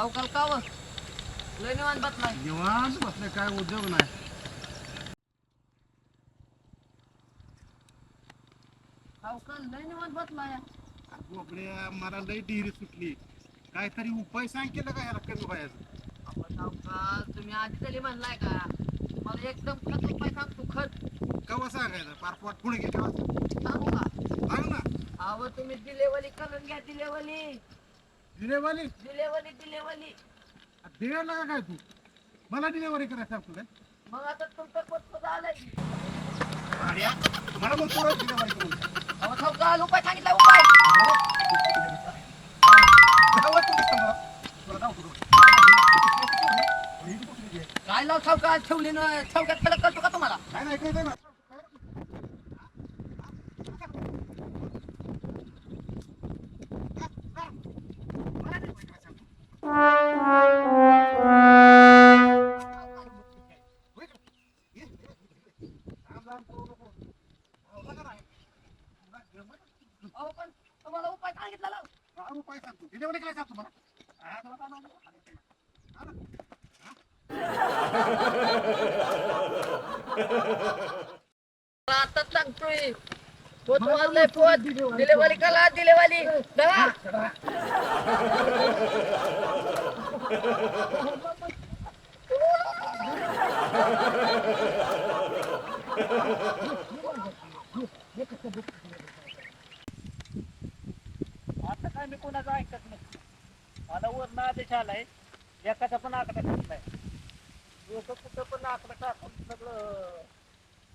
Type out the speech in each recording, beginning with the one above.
सावकाल का व? लय निवांत बसलाय. निवांत बसले काय उद्योग नाही. सावकाल लय निवांत बसलाय. मला लई डिहिरी सुटली. काहीतरी उपाय सांग केलं का ह्याला कमी आपण सावकाल तुम्ही आधी तरी म्हणलाय का? मला एकदम खत उपाय सांगतो खत. कवा सांगायचं? पार पोट पुढे तेव्हा सांगू का? सांग ना. अहो तुम्ही दिलेवली करून घ्या दिलेवली. डिलेवरी दिलेवली दिलेवली. दिलेला का काय तू? मला डिलेवरी करायला सांगतो काय मग आता तुमचं पोत आलंय अड्या, मला मग परत डिलेवरी करून द्या. अहो उपाय सांगितला उपाय. समोर. तुला कुठं. काय लाव सावकाल ठेवली ना ठेवक्यात खडक करतो का तुम्हाला? नाही नाही ना. अहो पण तुम्हाला उपाय सांगितला लाव डिलेवरी काय सांगतो मला? आता सांगतोय. पोत वाजलंय पोत दिलेवाली कला दिलेवाली. चला आता काय मी कोणाचं ऐकत नाही मला वरण आदेश आलाय एखादा पण आकडा टाकलाय लोक कुठं पण आकडा टाकून सगळं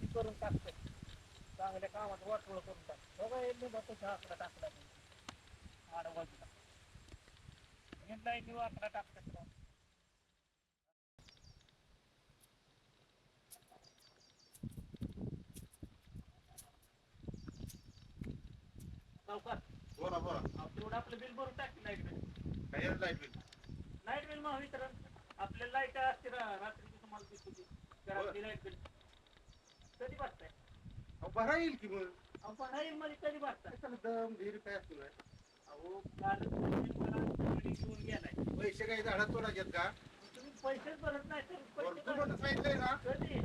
हे करून टाकतात चांगल्या कामात वाटोळ करून टाकतात बघा हे मी तसा आकडा टाकला आडवाजूला लाईनीवर आकडा टाकतात. बोला बोला. तेवढं आपलं बिल भरून टाकलं लाइट बिल काय light bill? Light bill Mahavitaran आपल्या लाइट असते रात्रीची तुम्हाला दिसत होती घरातली लाइट बिल कधी भरताय अहो, भरा येईल की मग. अहो पढाई मध्ये कधी भरताय कशाला दम धीर काय असतो अहो कालच तुम्ही मला गाडी घेऊन गेलाय. पैसे काही झाडात तोडा घेत का? तुम्ही पैसेच भरत नाही तर पैसे भरपूर भरत मोठं सांगितलंय ना? कधी?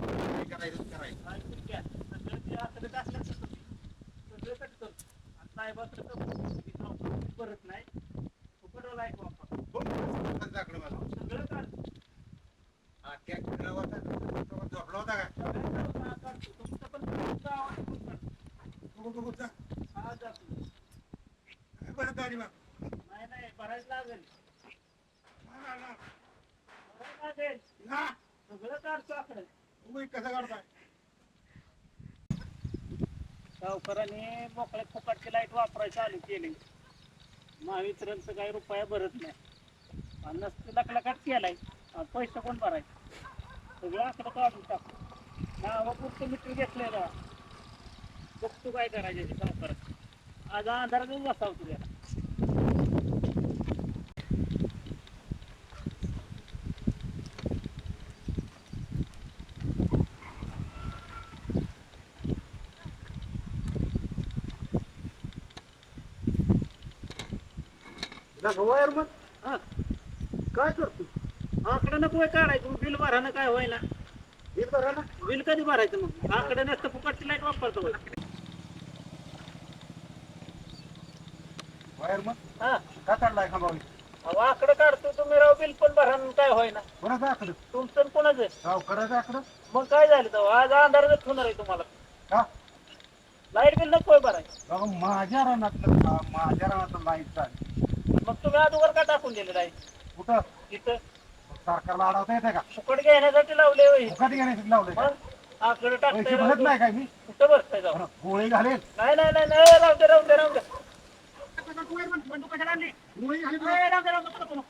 काय करायचं करायचं? ऐकून घ्या सगळं ते आकडे टाकलं सगळं कट करतो आणि साहेबाचं भरत नाही. फुकट लाइट वापर हो. सगळं झोपला होता का? तुमचं पण आवाज. हा जातो गाडी बा नाही नाही भरायला लागेल. ना, लागेल. सगळं काढतो कसं काढताय? सावकाराने मोकळ्या फुकटची लाइट वापरायला चालू केली. महावितरणचं काही रुपया भरत नाही. आणि नसतं लखलखाट केलाय. पैसे कोण भरायचे? सगळं आकडं काढून टाकतो नावा पुढचं मीटर घेतलेलं. बघतो काय करायचं सावकारात आज अंधारातच बसावं तुझ्या वायर मग? हा. काय करतो? आकडं नको होय काढायचं बिल भरानं काय होईना हे बरं ना बिल कधी भरायचं मग? आकडे नसतं फुकटची लाइट वापरतो होय. वायर मग? हा. का काढलाय खांबावी अहो, आकडं काढतो तुम्ही राव बिल पण भरा आणि काय होईना कोणाचं आकडं? तुमचं आणि कोणाचं? आहे? करायचं आकडं? मग काय झालं तेव्हा? आज अंधारातच होणार आहे तुम्हाला. का? लाइट बिल नको भरायचं. बाबा माझ्या रानातलं का माझ्या रानातलं लाइट चालेल. मग तुम्ही अगोदर का टाकून दिले लाइट कुठं तिथं सरकारला अडवता येते का फुकट घेण्यासाठी लावले होय फुकट घेण्यासाठी लावलंय का? मग आकडे पैसे टाकताय भरत नाही काय मी कुठं बसताय जाऊ बरं, गोळी घालेल नाही नाही नाही नाही राहू दे राहू दे राहू दे गोळी घालेल नाही, राहू दे राहू दे नको, नको.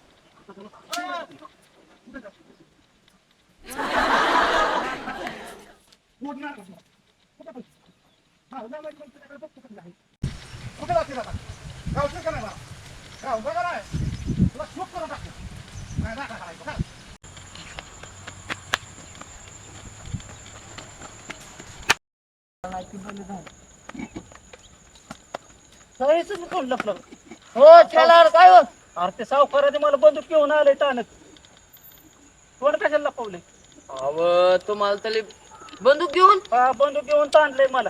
कुठे जाते दादा गावचं का नाही का? सगळीच कोण लपलं हो ठेलावर काय हो अरे ते सावकाराने मला बंदूक घेऊन आले ताणत कोण कशाला लपवले अव तुम्हाला तरी बंदूक घेऊन? हा बंदूक घेऊन ताणलंय मला.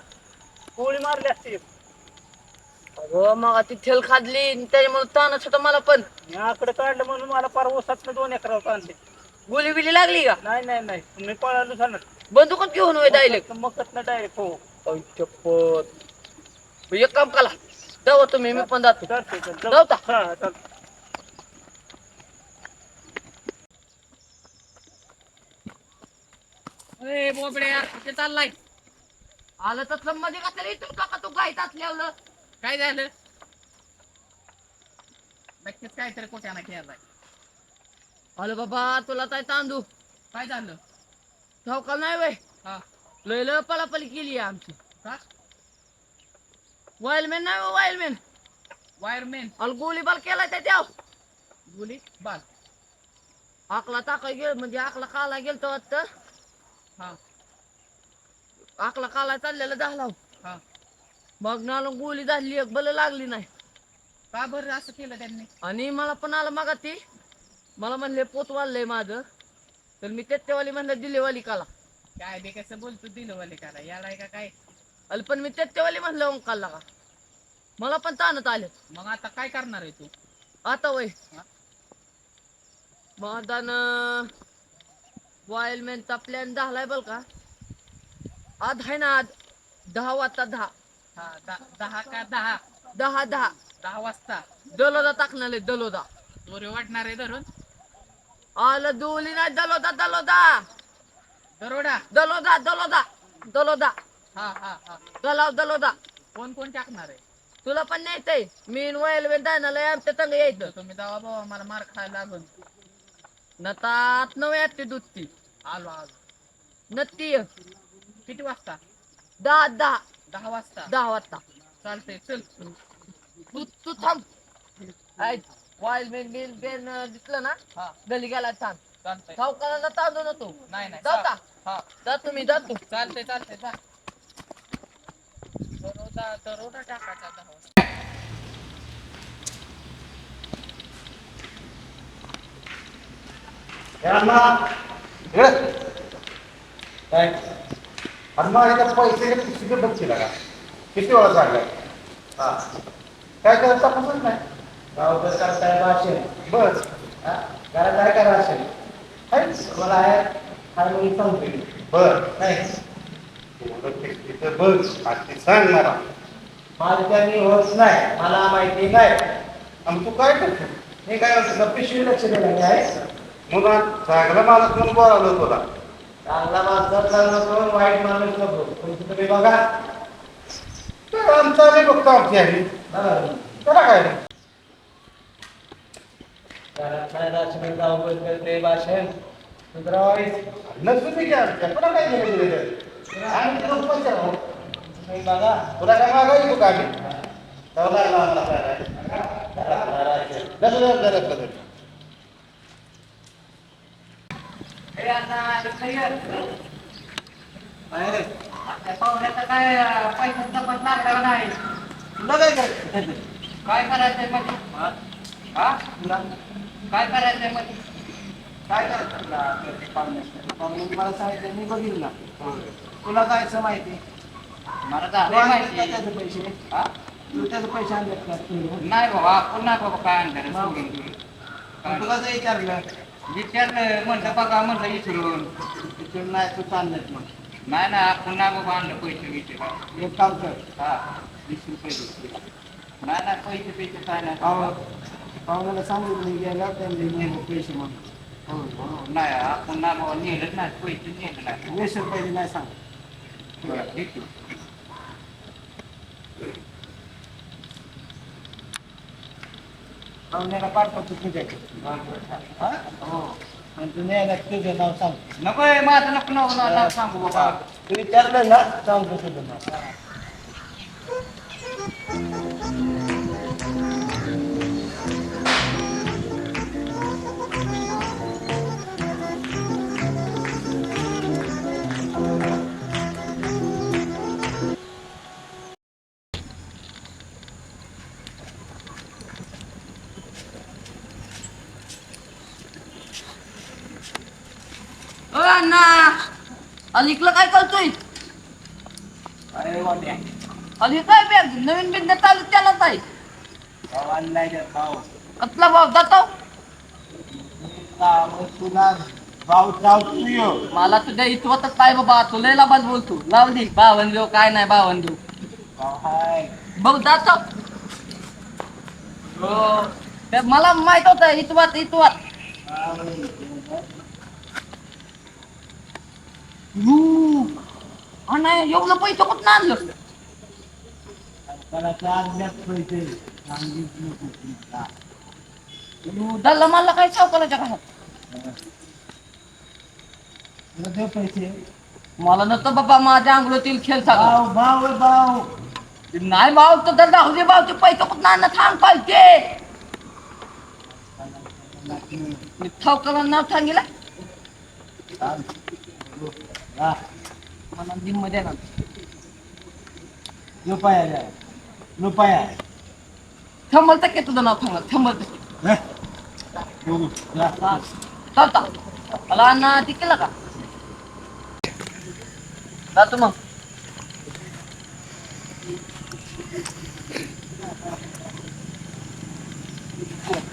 गोळी मारली असते अगं मग ती खादली आणि त्याच्यामुळे ताणच होतं मला पण. मी आकडे काढलं म्हणून मला पार ओसात दोन एकरावर ताणले गोली बिली लागली का? नाही नाही नाही. मी पळालो झालं. बंदूकच घेऊन होय डायरेक्ट मग डायरेक्ट हो. चप्पत एक काम करा. जाऊ तुम्ही मी पण जातो. चालतंय, चालतंय. जाऊ. का? हा, चालतंय. ए बोबडे यार कुठे चाललाय? आलं तर मध्ये कसं इथून का तू गायत असल्यावर? काय झालं? नक्कीच काहीतरी कोट्याना खेळलाय आलं बाबा तुला काय तांदू काय झालं? ठावका नाही वय हा. लय लय पलापली केली आहे आमची. का? वायलमॅन नाही वायलमॅन वायरमॅन अल गोळीबार केलाय त्या द्याव गोली बाल. आकला टाकाय गेल म्हणजे आकला काला गेल तर वाटतं. हा. आकला काला चाललेला झाला हा. मग नालो गोळी झाली एक बल लागली नाही. का बरं असं केलं त्यांनी? आणि मला पण आलं मग ती. मला म्हणले पोत वाढलंय माझं. तर मी तेवाली म्हणलं दिलेवाली काला काय बे कसं बोलतो दिलं वाले का याला का काय? अल पण मी तेवाली म्हणलं ओंकाला का? मला पण ताणत आले. मग आता काय करणार आहे तू? आता वय. हा? मदान वायलमॅनचा प्लॅन झालाय बल का? आज आहे ना आज दहा वाजता दहा. दहा का दहा? दहा दहा दहा वाजता. दलोदा टाकणार दलोदा. दोरे वाटणार आहे धरून. आलं दोली नाही दलोदा दलोदा. दरोडा. दलोदा दलोदा दलोदा. हा हा हा. दलाव दलोदा. कोण कोण टाकणार आहे? तुला पण न्यायचंय मी वायलमॅन जायला आमच्या तंग यायचं. तुम्ही जावा बाबा मला मार खायला लागून. नतात नव्या ते दुधती. आलो आलो. नत्ती. किती वाजता? दहा दहा. दहा वाजता. दहा वाजता. चालतंय चल. तू तू थांब. वायलमॅन बिल बेन दिसलं ना? हा. गली गेला थांब चालतंय. सावकाराला तांदू ना तू नाही नाही. जाऊ का हा. जा तुम्ही जा तू. चालतंय चालतंय जा. दरोडा दरोडा टाकायचा दहा वाजता. यांना हे? काय? आणि इथं पैसे किती बघशील का किती वेळा सांगलाय हा. काय करत तपासच नाही. गावकर करताय भाषण बस. हा? जरा काय करा असेल? मला आहे सांगतो बर. नाही. तिथं बघ ते सांग मला. माझं त्यांनी होत नाही. मला माहिती नाही आणि तू काय करतो? मी काय म्हणतो पिशवी लक्ष दिलं नाही आहे? मुला चांगला माणूस म्हणून बोलावलं तुला. चांगला माणसात नको वाईट माणूस नको. तुमचं तुम्ही बघा. तर आमचा नाही बघतो आमची आहे. त्याला काय. घरात काय राशन गावकर करते भाषण. सुधरावाईस नसून मी काय आमच्या. तुला काय घेणं दिलं त्याचं? आम्ही तुला पैसे राहू. तुम्ही बघा. तुला काय मागायचो का आम्ही? तेव्हा लागला आम्हाला काय नाही. लक्ष द्या. पाहुण्याचा काय पैशाचा पण लागला नाही. तुला काय करायचं? काय करायचंय मग हा? काय करायचंय मग काय करायचं तुला? पाहुण्याचं? पाहुण्याने मला सांगितलं मी बघील ना तुला कायचं माहिती? मला का माहिती. त्याचे पैसे? हा? तू त्याचे पैसे तू नाही बाबा आपण नाही बाबा काय आणलं. मग तुला जर विचारलं विचारलं म्हणलं बघा म्हणलं विचारून तिथून नाही तू चाललेत मग. नाही ना आपण नाही बाबा आणलं पैसे विचार एक काम कर. हा वीस रुपये दे. नाही नाही पैसे पैसे काय नाही. पाहु पाहुण्याला सांगून मी गेला त्यांनी पैसे मग हो, हो. नाही आपण नाही बाबा नेलंच नाही पैसे नेलं नाही. वीस रुपये नाही सांग बरं, ठीक आहे. पाहुण्याला पाठवतो तुझ्याकडे. हा? आणि तू न्यायला तुझं नाव सांग. नको हे माझं नको नको नाव सांगू बाबा. तू विचारलं ना सांगतो तुझं नाव. अलीकडं काय करतोय? अरे अली काय बॅग? नवीन बिझनेस चालू आणलाय त्यात भाऊ. कसला भाव जातो. तुला मला तुझ्या इतवतच काय बाबा. तू लय लाभाच बोलतो. लावली बावन देऊ काय नाही बावन देऊ. भाऊ हाय. बघ जातो. हो. ते मला माहीत होतं इतवत इतवत. नाही एवढं पैसे कुठं आणलं. दल्ला मला काय सावकाराच्या घरात? पैसे. मला नव्हतं बाबा माझ्या अंगलोतील खेळ भाऊ आहे भाऊ नाही भाव तर तर राहू दे भावचे पैसे कुठं आणणं? थांब पाहिजे. मी ठावकाला नाव सांगितलं मला दिनमध्ये ना. रुपया द्या रुपया शंभर टक्के तुझं नाव. हा. चालता मला अण्णा ते केलं का? जातो मग.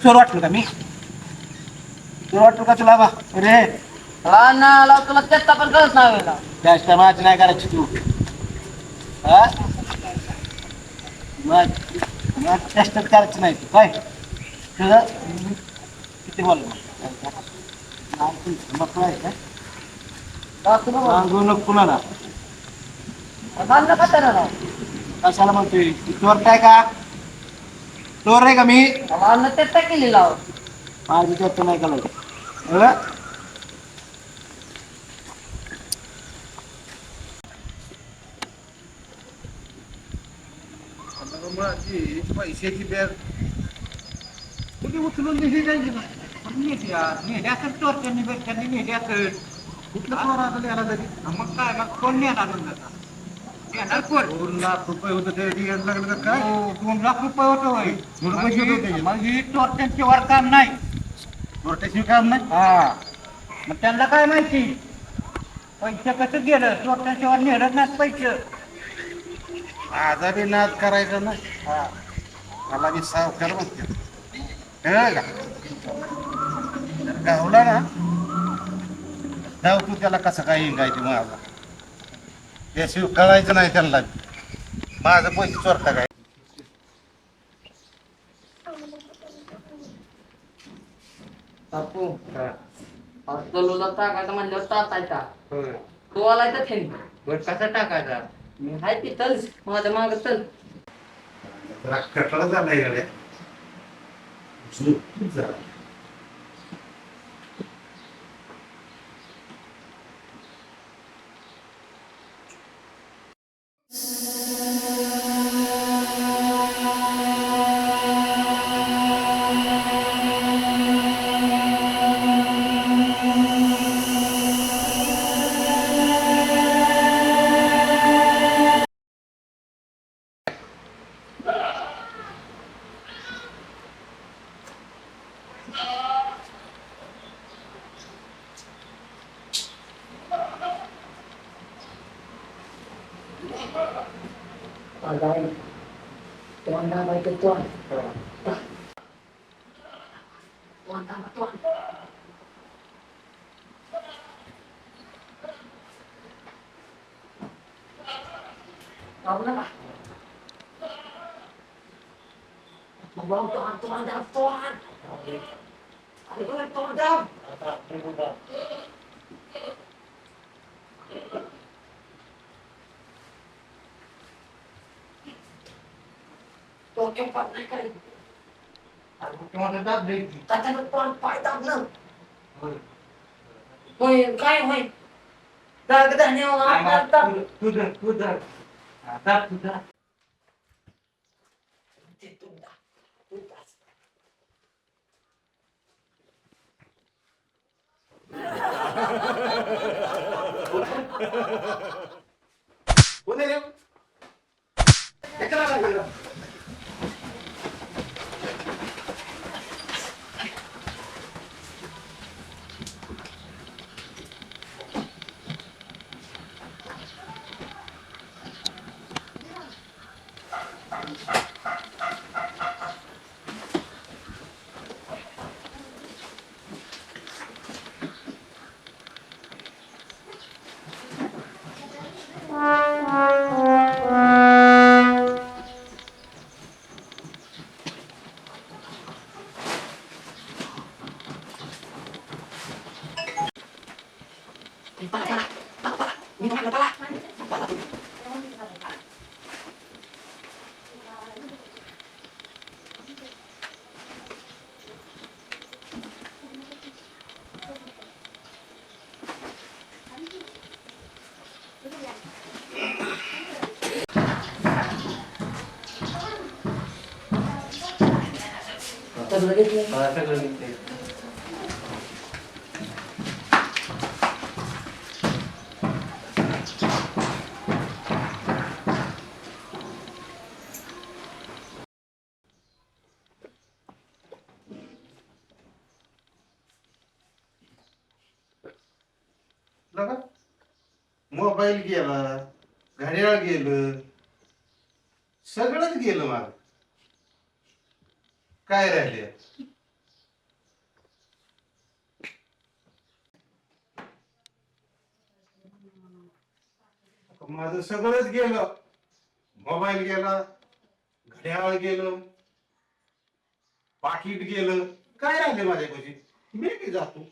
चोर वाटलं का मी? चोर वाटलं का तुला बा? रे मला अण्णा लाव तुला चेष्टा पण करत नाही वेळेला जास्त माझी नाही करायची तू. हा? मग मग करायची नाही तू. काय तुझं? किती बोल ना मग. सांगू नको कुणाला. का त्याला? कशाला म्हणतोय? चोर काय का? चोर रे का मी? चेष्टा केली लाव माझी चोर नाही का पैशाची बॅग कुठे उचलून दिली जायची ना कुठलं पोर आलं याला तरी? मग काय मग कोण नेणार येणार कोण? दोन लाख रुपये होतं ते यायला लागलं का काय? दोन लाख रुपये होतो होय दोन पैसे होते त्याचे. मग ही टोटलची वर काम नाही. काम नाही? हा. मग त्यांना काय माहिती? पैसे कसं गेलं? टोटलच्या वर नेलं नाही पैसे. आजारी बी नाद करायचा ना? मला मी सावकार म्हणते. कळलं का? गावला ना जाऊ तू त्याला कसं काय हिंगायची माझा. त्याशिवाय कळायचं नाही त्यांना. माझं पैसे चोरता काय? बापू दलोला टाकायचा म्हणल्यावर टाकायचा. तो आलाय तर थेंब बर कसा टाकायचा? मी हाय ती चल माझ्या माग चल. कटला झालाय गड्या. झोपून झाला. Tuhan. Tuhan tambah Tuhan. Tahu kenapa? Membawa Tuhan, Tuhan, Tuhan. Tuhan. Tuhan, Tuhan, Tuhan. होय काय होय दाग धन्यवाद तुझं तुझं आता तुझा कोण आहे रे? कशाला लागला? हा, सगळं निघतंय. लगा मोबाईल गेला घड्याळ गेलं सगळंच गेलं माझं काय राहिले? माझं सगळंच गेलं. मोबाईल गेला घड्याळ गेलं पाकिट गेलं. काय राहिले माझ्यापाशी? मी बी जातो.